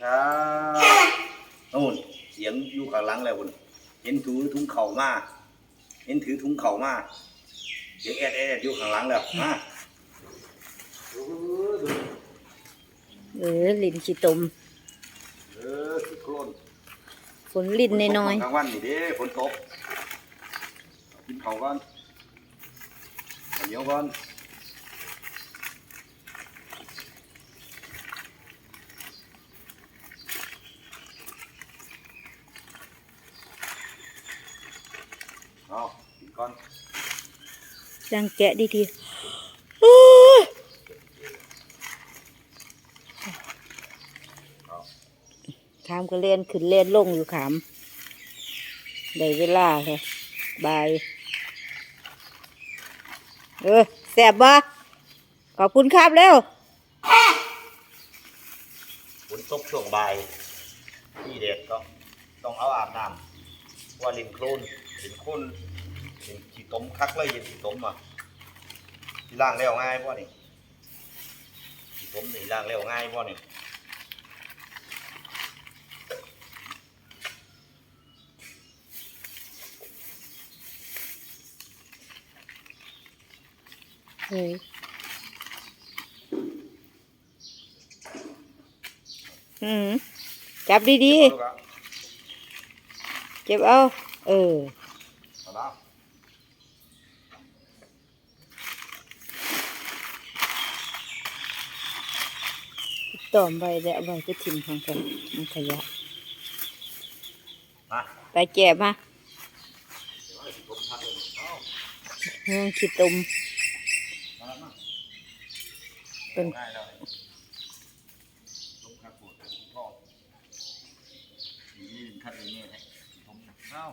ครับโน่นเสียงอยู่ข้างหลังแล้วคุณเห็นถือถุงเข่ามาเห็นถือถุงเข่ามาเสียงแอดแอดอยู่ข้างหลังแล้วมาเออดูเออลินขี้ตมเออสิโคลนฝนลินน้อยกลางวันนี่เด้ฝนตกเอากินข้าวก่อนเอาเหนียวก่อน เอากินก่อนๆจังแกะดีทีโอ้ยเอาขามก็เล่นขึ้นเล่นลงอยู่ขามได้เวลาเลยบาย เออแสบบ่ขอบคุณครับเร็วฝนตกช่วงบ่ายที่เด็ดก็ต้องเอาอาบน้ำว่าลินโคลน ลินโคลนลินขี้ต้มคักเลยลินขี้ต้มอะที่ล้างแล้วง่ายป่ะนี่ขี้ต้มนี่ล้างแล้วง่ายป่ะนี่เฮ้ยอืมจับดีๆ เก็บเอา เออ เอาละต่อมใบแล้วเอาใบไปทิ้งทางกันมันขยะมาไปแก็บมาเดี๋ยวให้ขี้ต้มพักเลยเอาเฮืองขี้ตมมาแล้วมาเป็นง่ายแล้วต้มคัก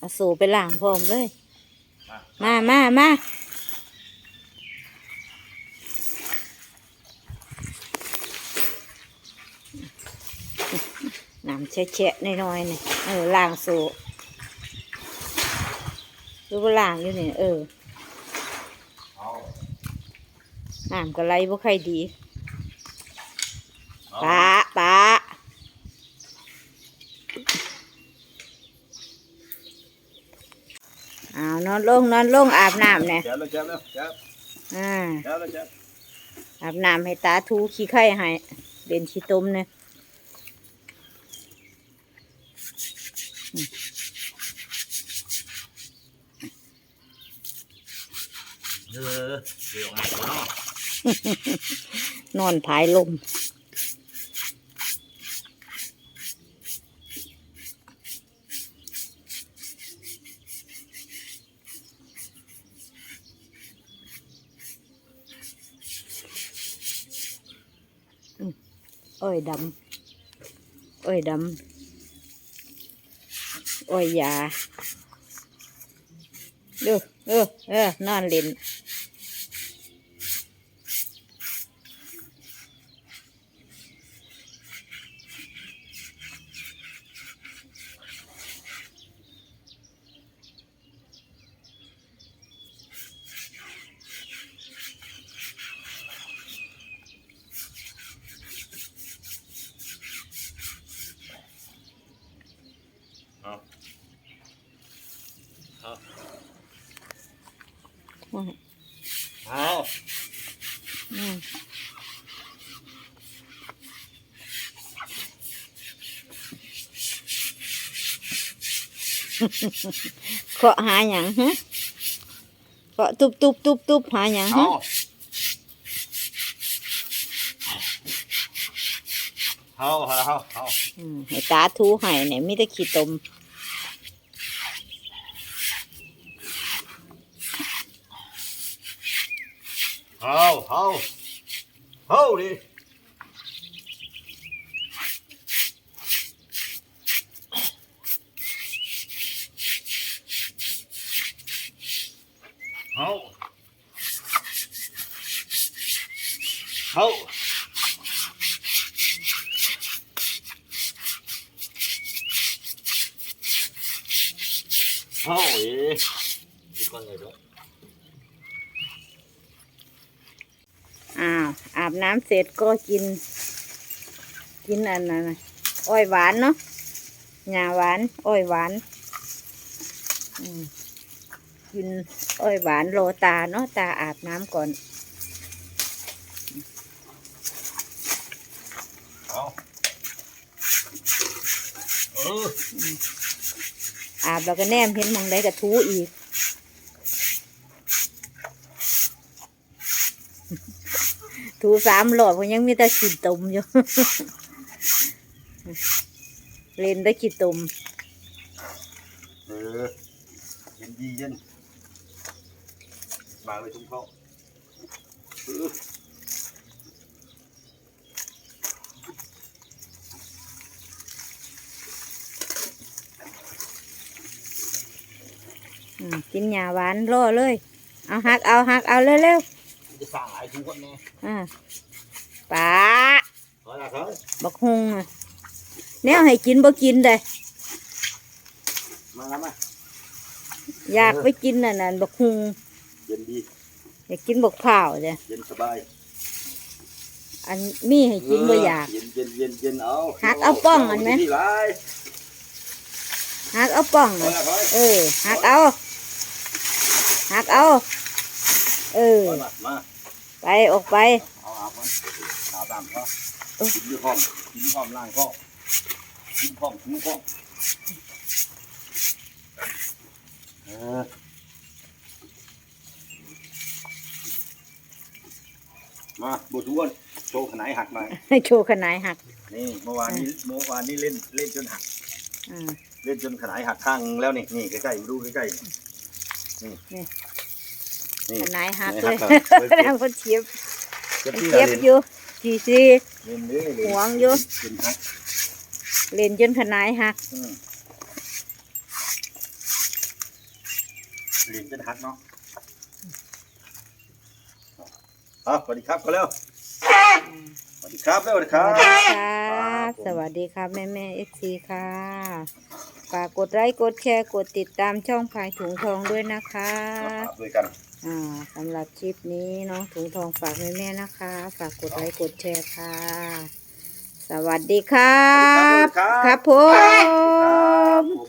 เอาสูไปล้างพร้อมเลยมามามามาน้ำแฉะๆน้อยๆนี่เออล้างสูดูว่าล้างอยู่นี่เออเอาน้ำก็ไหลบ่ค่อยดีเอาปะปะเอาน อนลงนอนลงอาบน้ำเนี่ยเจ็บแล้วเจ็บแล้วเจ็บอ่าเจ็บแล้วเจ็บอาบน้ำให้ตาทูขี้ไข่ให้เด่นขี้ต้มเนี่ยเออเดี๋ยวไงวะเนาะนอนผายลม อ้อยดำอ้อยดำอ้อยยาดูเออเออนอนเล่น เคาะหาอย่างฮะเคาะตุบตุบตุบตุบหาอย่างฮะเฮาเฮาเฮาเฮาอืให้ตาทูให้เนี่ยไม่ได้ขีดตมเฮาเฮาเฮาดิ เอาเอาเอ๊ะอีกคนเลยด้วยอ้าวอาบน้ำเสร็จก็กิน กินอันนั้นน่ะอ้อยหวานเนาะหญ้าหวาน อ้อยหวานอืมกินอ้อยหวานโรตาเนาะตาอาบน้ำก่อน เอาเอออาบแล้วก็แนมเห็นหมองได้กระทูอีกถูสามหลอดเพราะยังมีแต่ขีดตมอยู่ เล่นได้ขีดตม เออเย็นดีเย็นมาเลยทุ่งเขาเออ อืม กินหญ้าหวานรอเลย เอาหักเอาหักเอาเร็วจะสั่งหลายทุ่งคนแน่ๆอ่าป้าขอละครับบักฮุงอะแนวให้กินบ่กินเลยมาแล้วมาอยากไปกินน่ะนั่นบักฮุงเย็นดีอยากกินบักข้าวจ้ะเย็นสบายอันมีให้กินบ่อยากเย็นเย็นเย็นเย็นเอาหักเอาป้องมันไหมที่ร้ายหักเอาป้องขอน่ะละครับเออหักเอา หักเอา เออขอละมาไปออกไป เอาอาบมันอาบน้ำเขาเออกินด้วยห้องกินด้วยห้องล่างห้องกินห้องกินห้องเออมาบูทุกคนโชว์ขนายหักหน่อยให้โชว์ขนายหัก นี่เมื่อวานนี้เมื่อวานนี้เล่นเล่นจนหัก อ่า เล่นจนขนายหักข้างแล้วนี่นี่ใกล้ๆดูใกล้ๆ นี่นี่นี่ขนายหักขเลนายยหักเลยทำคนเชียบเจ็บที่เชียบเล่นอยู่จีซีเล่นเลยเล่นหวงอยู่จนหักเล่นจนขนายหักอืมเล่นจนหักเนาะอะสวัสดีครับก็แล้วสวัสดีครับแล้วสวัสดีคสรับวัสดีครัครับบผมสวัสดีครับแม่แม่เอฟซีค่ะ ฝากกดไลค์กดแชร์กดติดตามช่องพายถุงทองด้วยนะคะมาฝากด้วยกัน อ่าสำหรับคลิปนี้น้องถุงทองฝากแม่แม่ๆนะคะ ฝากกดไลค์กดแชร์ค่ะ สวัสดีครับ สวัสดีครับ ครับผครับมผม